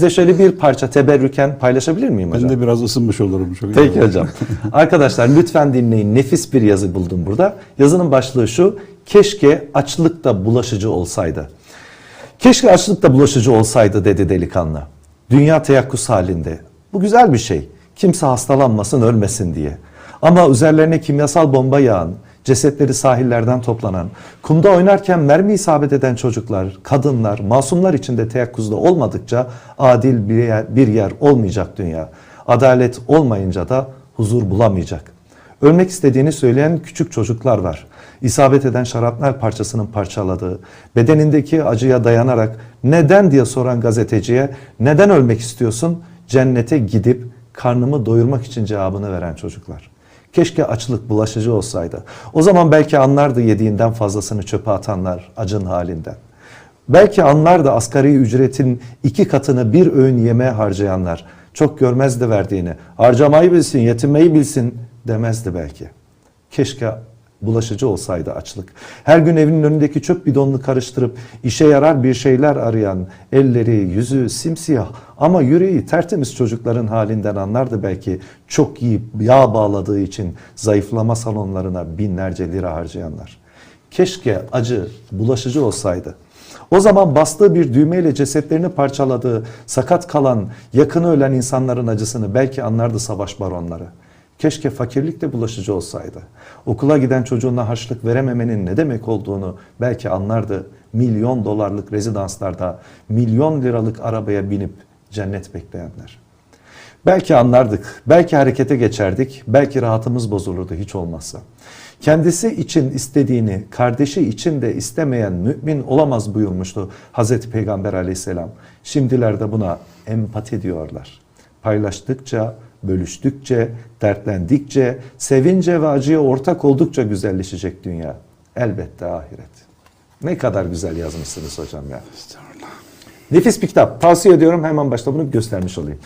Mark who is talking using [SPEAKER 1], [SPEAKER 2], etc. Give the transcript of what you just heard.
[SPEAKER 1] Size şöyle bir parça teberrüken paylaşabilir miyim hocam?
[SPEAKER 2] Ben de biraz ısınmış olurum. Çok
[SPEAKER 1] Peki hocam. Arkadaşlar lütfen dinleyin. Nefis bir yazı buldum burada. Yazının başlığı şu. Keşke açlık da bulaşıcı olsaydı. Keşke açlık da bulaşıcı olsaydı dedi delikanlı. Dünya teyakkuz halinde. Bu güzel bir şey. Kimse hastalanmasın, ölmesin diye. Ama üzerlerine kimyasal bomba yağan, cesetleri sahillerden toplanan, kumda oynarken mermi isabet eden çocuklar, kadınlar, masumlar içinde teyakkuzda olmadıkça adil bir yer, bir yer olmayacak dünya. Adalet olmayınca da huzur bulamayacak. Ölmek istediğini söyleyen küçük çocuklar var. İsabet eden şarapnel parçasının parçaladığı, bedenindeki acıya dayanarak neden diye soran gazeteciye neden ölmek istiyorsun? Cennete gidip karnımı doyurmak için cevabını veren çocuklar. Keşke açlık bulaşıcı olsaydı. O zaman belki anlardı yediğinden fazlasını çöpe atanlar acın halinden. Belki anlardı asgari ücretin iki katını bir öğün yemeğe harcayanlar. Çok görmezdi verdiğini. Harcamayı bilsin, yetinmeyi bilsin demezdi belki. Keşke bulaşıcı olsaydı açlık. Her gün evinin önündeki çöp bidonunu karıştırıp işe yarar bir şeyler arayan, elleri, yüzü simsiyah ama yüreği tertemiz çocukların halinden anlardı belki. Çok yiyip yağ bağladığı için zayıflama salonlarına binlerce lira harcayanlar. Keşke acı bulaşıcı olsaydı. O zaman bastığı bir düğmeyle cesetlerini parçaladığı, sakat kalan, yakını ölen insanların acısını belki anlardı savaş baronları. Keşke fakirlik de bulaşıcı olsaydı. Okula giden çocuğuna harçlık verememenin ne demek olduğunu belki anlardı. Milyon dolarlık rezidanslarda milyon liralık arabaya binip cennet bekleyenler. Belki anlardık, belki harekete geçerdik, belki rahatımız bozulurdu hiç olmazsa. Kendisi için istediğini kardeşi için de istemeyen mümin olamaz buyurmuştu Hazreti Peygamber aleyhisselam. Şimdilerde buna empati diyorlar. Paylaştıkça, bölüştükçe, dertlendikçe, sevince ve acıya ortak oldukça güzelleşecek dünya. Elbette ahiret. Ne kadar güzel yazmışsınız hocam ya. Nefis bir kitap. Tavsiye ediyorum. Hemen başta bunu göstermiş olayım.